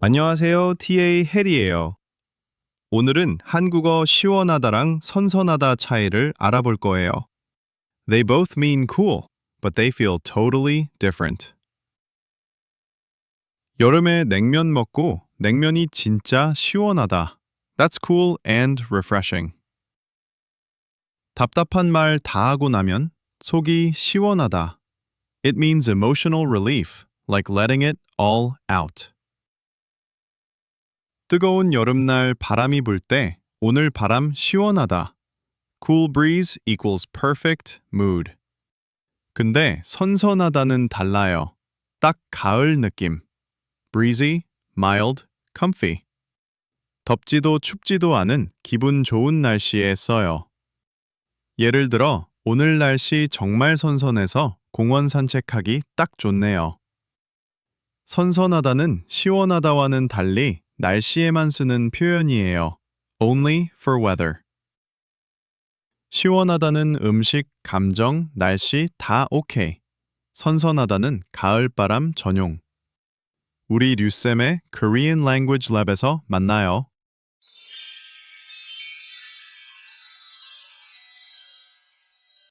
안녕하세요. TA 헬이에요. 오늘은 한국어 시원하다랑 선선하다 차이를 알아볼 거예요. They both mean cool, but they feel totally different. 여름에 냉면 먹고 냉면이 진짜 시원하다. That's cool and refreshing. 답답한 말 다 하고 나면 속이 시원하다. It means emotional relief, like letting it all out. 뜨거운 여름날 바람이 불 때 오늘 바람 시원하다. Cool breeze equals perfect mood. 근데 선선하다는 달라요. 딱 가을 느낌. breezy, mild, comfy. 덥지도 춥지도 않은 기분 좋은 날씨에 써요. 예를 들어 오늘 날씨 정말 선선해서 공원 산책하기 딱 좋네요. 선선하다는 시원하다와는 달리 날씨에만 쓰는 표현이에요. Only for weather. 시원하다는 음식, 감정, 날씨 다 오케이. 선선하다는 가을바람 전용. 우리 류쌤의 Korean Language Lab에서 만나요.